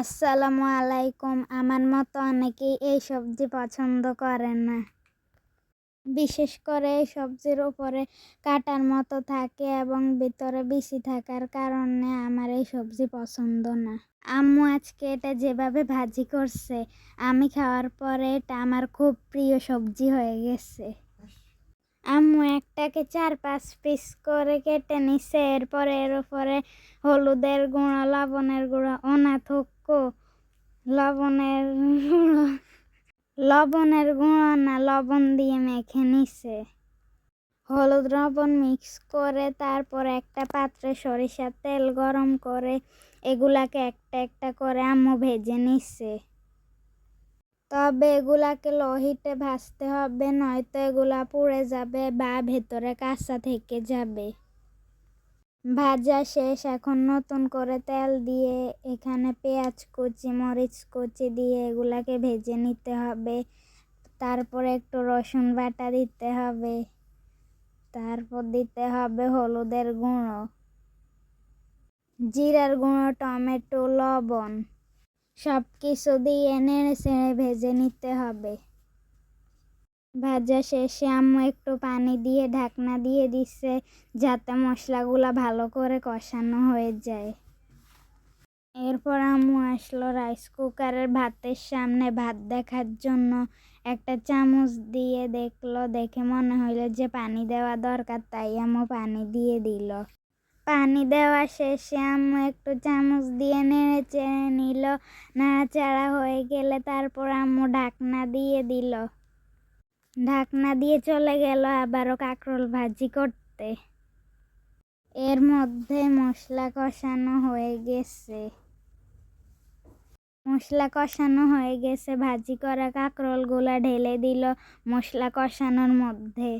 আসসালামু আলাইকুম। আমার মতো অনেকেই এই সবজি পছন্দ করে না। বিশেষ করে এই সবজির উপরে কাটার মতো থাকে এবং ভিতরে বেশি থাকার কারণে আমার এই সবজি পছন্দ না। আম্মু আজকে এটা যেভাবে ভাজি করছে, আমি খাওয়ার পরে এটা আমার খুব প্রিয় সবজি হয়ে গেছে। আম্মু একটাকে চার পাঁচ পিস করে কেটে নিছে, এরপরে এর উপরে হলুদের গুঁড়ো, লবণের গুঁড়ো ওনা থুকো লবণের লবণের গুঁড়ো না, লবণ দিয়ে মেখে নিছে। হলুদ লবণ মিক্স করে তারপর একটা পাত্রে সরিষার তেল গরম করে এগুলাকে একটা একটা করে আম্মু ভেজে নিচ্ছে তবে এগুলাকে লোহিতে ভাজতে হবে, নয়তো এগুলা পুড়ে যাবে বা ভেতরে কাঁচা থেকে যাবে। ভাজা শেষ, এখন নতুন করে তেল দিয়ে এখানে পেঁয়াজ কুচি, মরিচ কুচি দিয়ে এগুলাকে ভেজে নিতে হবে। তারপরে একটু রসুন বাটা দিতে হবে। তারপর দিতে হবে হলুদের গুঁড়ো। জিরার গুঁড়ো, টমেটো, লবণ সব কিছু দিয়ে নেড়ে চেড়ে ভেজে নিতে হবে। ভাজা শেষে আম্মু একটু পানি দিয়ে, ঢাকনা দিয়ে দিচ্ছে যাতে মশলাগুলো ভালো করে কষানো হয়ে যায়। এরপর আম্মু আসলো রাইস কুকারের ভাতের সামনে ভাত দেখার জন্য। একটা চামচ দিয়ে দেখল, দেখে মনে হইল যে পানি দেওয়া দরকার, তাই আম্মু পানি দিয়ে দিল। পানি দেওয়া শেষে আম্মু একটু চামচ দিয়ে নেড়ে চেড়ে নিল। নাড়াচাড়া হয়ে গেলে তারপর আম্মু ঢাকনা দিয়ে দিল। ঢাকনা দিয়ে চলে গেল আবারও কাঁকরোল ভাজি করতে। এর মধ্যে মশলা কষানো হয়ে গেছে। মশলা কষানো হয়ে গেছে, ভাজি করা কাঁকরোলগুলা ঢেলে দিল মশলা কষানোর মধ্যে।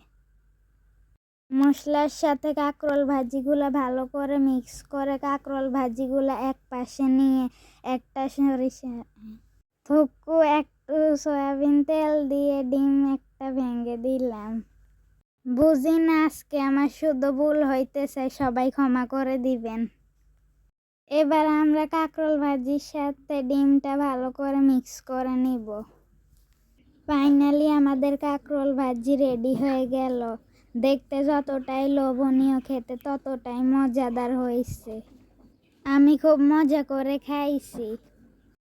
মশলার সাথে কাঁকরোল ভাজিগুলো ভালো করে মিক্স করে কাঁকরোল ভাজিগুলো এক পাশে নিয়ে একটা সরিষা, থুকু, একটু সয়াবিন তেল দিয়ে ডিম একটা ভেঙে দিলাম। বুঝি না, আজকে আমার শুধু ভুল হইতেছে সবাই ক্ষমা করে দিবেন। এবার আমরা কাঁকরোল ভাজির সাথে ডিমটা ভালো করে মিক্স করে নিব। ফাইনালি আমাদের কাঁকরোল ভাজি রেডি হয়ে গেল। দেখতে যতটাই লোভনীয়, খেতে ততটাই মজাদার হয়েছে। আমি খুব মজা করে খাইছি।